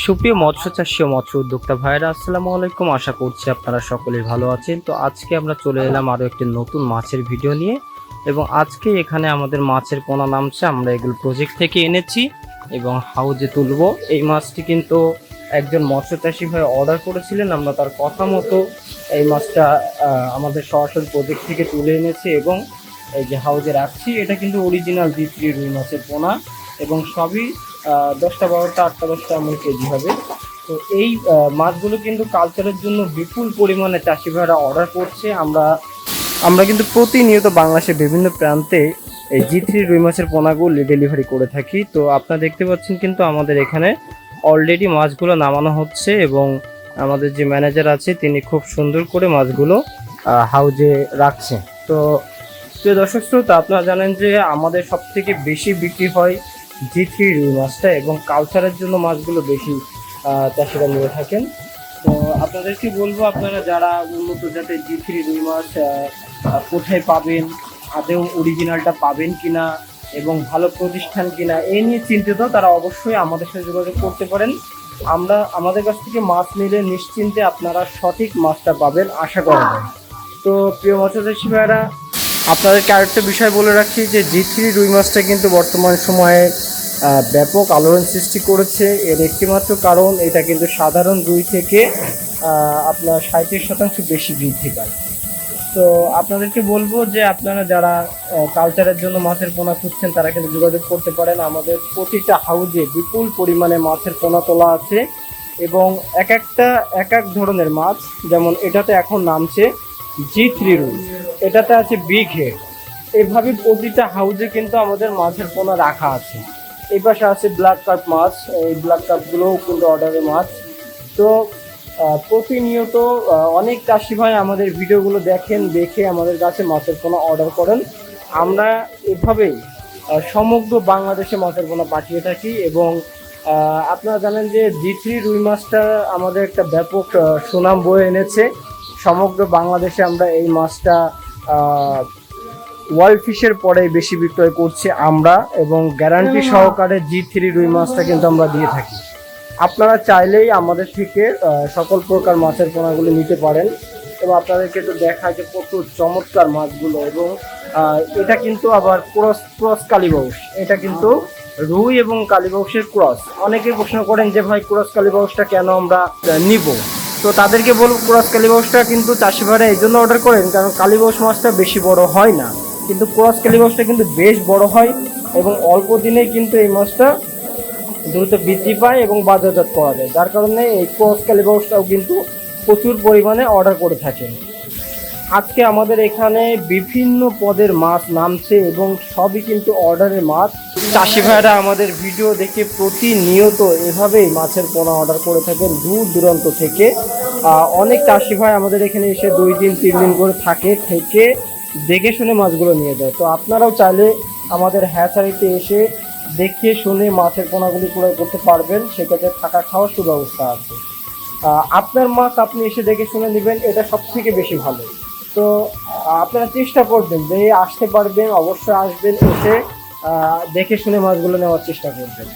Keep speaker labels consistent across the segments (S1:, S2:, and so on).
S1: সুপ্রিয় মৎস্য চাষী ও মৎস্য উদ্যোক্তা ভাইরা আসসালামু আলাইকুম। আশা করছি আপনারা সকলেই ভালো আছেন। তো আজকে আমরা চলে এলাম আরও একটি নতুন মাছের ভিডিও নিয়ে এবং আজকে এখানে আমাদের মাছের পোনা নামছে, আমরা এগুলো প্রজেক্ট থেকে এনেছি এবং হাউজে তুলবো। এই মাছটি কিন্তু একজন মৎস্য চাষী ভাই অর্ডার করেছিলেন, আমরা তার কথা মতো এই মাছটা আমাদের সরাসরি প্রজেক্ট থেকে তুলে এনেছি এবং এই যে হাউজে রাখছি, এটা কিন্তু অরিজিনাল দ্বিতীয় রুই মাছের পোনা এবং সবই দশটা বারোটা, আটটা দশটা এমন কেজি হবে। তো এই মাছগুলো কিন্তু কালচারের জন্য বিপুল পরিমাণে চাষি ভাইরা অর্ডার করছে। আমরা আমরা কিন্তু প্রতিনিয়ত বাংলাদেশের বিভিন্ন প্রান্তে এই জি থ্রি রুই মাছের পোনাগুলো ডেলিভারি করে থাকি। তো আপনারা দেখতে পাচ্ছেন কিন্তু আমাদের এখানে অলরেডি মাছগুলো নামানো হচ্ছে এবং আমাদের যে ম্যানেজার আছে, তিনি খুব সুন্দর করে মাছগুলো হাউজে রাখছে। তো প্রিয় দর্শক শ্রোতা, আপনারা জানেন যে আমাদের সবথেকে বেশি বিক্রি হয় জি থ্রি রুই মাছটা এবং কালচারের জন্য মাছগুলো বেশি চাষিরা নিয়ে থাকেন। তো আপনাদেরকে বলব আপনারা যারা উন্নত জাতের জি থ্রি রুই মাছ কোথায় পাবেন আদেও অরিজিনালটা পাবেন কিনা এবং ভালো প্রতিষ্ঠান কিনা এই নিয়ে চিন্তিত, তারা অবশ্যই আমাদের সাথে যোগাযোগ করতে পারেন। আমরা আমাদের কাছ থেকে মাছ নিলে নিশ্চিন্তে আপনারা সঠিক মাছটা পাবেন, আশা করা যায়। তো প্রিয় মৎস্যচাষী ভাইরা আপনাদেরকে আরেকটা বিষয় বলে রাখি যে জি থ্রি রুই মাছটা কিন্তু বর্তমান সময়ে ব্যাপক আলোড়ন সৃষ্টি করেছে। এর একটিমাত্র কারণ, এটা কিন্তু সাধারণ রুই থেকে আপনার সাঁত্রিশ শতাংশ বেশি বৃদ্ধি পায়। তো আপনাদেরকে বলব যে আপনারা যারা কালচারের জন্য মাছের পোনা খুঁজছেন, তারা কিন্তু যোগাযোগ করতে পারেন। আমাদের প্রতিটা হাউজে বিপুল পরিমাণে মাছের পোনা তোলা আছে এবং এক একটা, এক এক ধরনের মাছ, যেমন এটাতে এখন নামছে জি থ্রি রুই এটাতে আছে হেড এভাবে প্রতিটা হাউজে কিন্তু আমাদের মাছের পোনা রাখা আছে। এই পাশে আছে ব্ল্যাক কার্প মাছ এই ব্ল্যাক কার্পগুলোও কিন্তু অর্ডারের মাছ তো প্রতিনিয়ত অনেক চাষি ভাই আমাদের ভিডিওগুলো দেখেন, দেখে আমাদের কাছে মাছের পোনা অর্ডার করেন। আমরা এভাবেই সমগ্র বাংলাদেশে মাছের পোনা পাঠিয়ে থাকি এবং আপনারা জানেন যে জি থ্রি রুই মাছটা আমাদের একটা ব্যাপক সুনাম বয়ে এনেছে। সমগ্র বাংলাদেশে আমরা এই মাছটা ওয়ার্ল্ড ফিশের পরে বেশি বিক্রয় করছে আমরা এবং গ্যারান্টি সহকারে জি থ্রি রুই মাছটা কিন্তু আমরা দিয়ে থাকি। আপনারা চাইলেই আমাদের থেকে সকল প্রকার মাছের পোনাগুলো নিতে পারেন এবং আপনাদেরকে তো দেখায় যে কত চমৎকার মাছগুলো এবং এটা কিন্তু আবার ক্রস ক্রস কালীবাউস এটা কিন্তু রুই এবং কালীবাউসের ক্রস। অনেকে প্রশ্ন করেন যে ভাই ক্রস কালীবাউসটা কেন আমরা নিব? তো তাদেরকে বলব ক্রস কালীবাউসটা কিন্তু চাষি ভাইরা এই জন্য অর্ডার করেন কারণ কালীবাউস মাছটা বেশি বড় হয় না। কিন্তু ক্রস কালীবাউসটা কিন্তু বেশ বড় হয় এবং অল্প দিনেই কিন্তু এই মাছটা দ্রুত বৃদ্ধি পায় এবং বাজারজাত করা যায়। যার কারণে এই ক্রস ক্যালিবাউসটাও কিন্তু প্রচুর পরিমাণে অর্ডার করে থাকেন। আজকে আমাদের এখানে বিভিন্ন পদের মাছ নামছে এবং সবই কিন্তু অর্ডারের মাছ। চাষি ভাইরা আমাদের ভিডিও দেখে প্রতিনিয়ত এভাবেই মাছের পোনা অর্ডার করে থাকেন দূর দূরান্ত থেকে। অনেক চাষি ভাই আমাদের এখানে এসে দুই দিন, তিন দিন করে থাকে, থেকে দেখে শুনে মাছগুলো নিয়ে যায়। তো আপনারাও চাইলে আমাদের হ্যাচারিতে এসে দেখে শুনে মাছের পোনাগুলি ক্রয় করতে পারবেন। সেক্ষেত্রে থাকা খাওয়ার সুব্যবস্থা আছে। আপনার মাছ আপনি এসে দেখে শুনে নেবেন, এটা সব থেকে বেশি ভালো। তো আপনারা চেষ্টা করবেন যে আসতে পারবেন, অবশ্যই আসবেন, এসে দেখে শুনে মাছগুলো নেওয়ার চেষ্টা করবেন।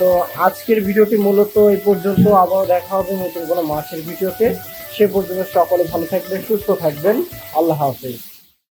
S1: তো আজকের ভিডিওটি মূলত এই পর্যন্ত। আবার দেখা হবে নতুন কোনো মাছের ভিডিওতে। সে পর্যন্ত সকলে ভালো থাকবেন, সুস্থ থাকবেন। আল্লাহ হাফিজ।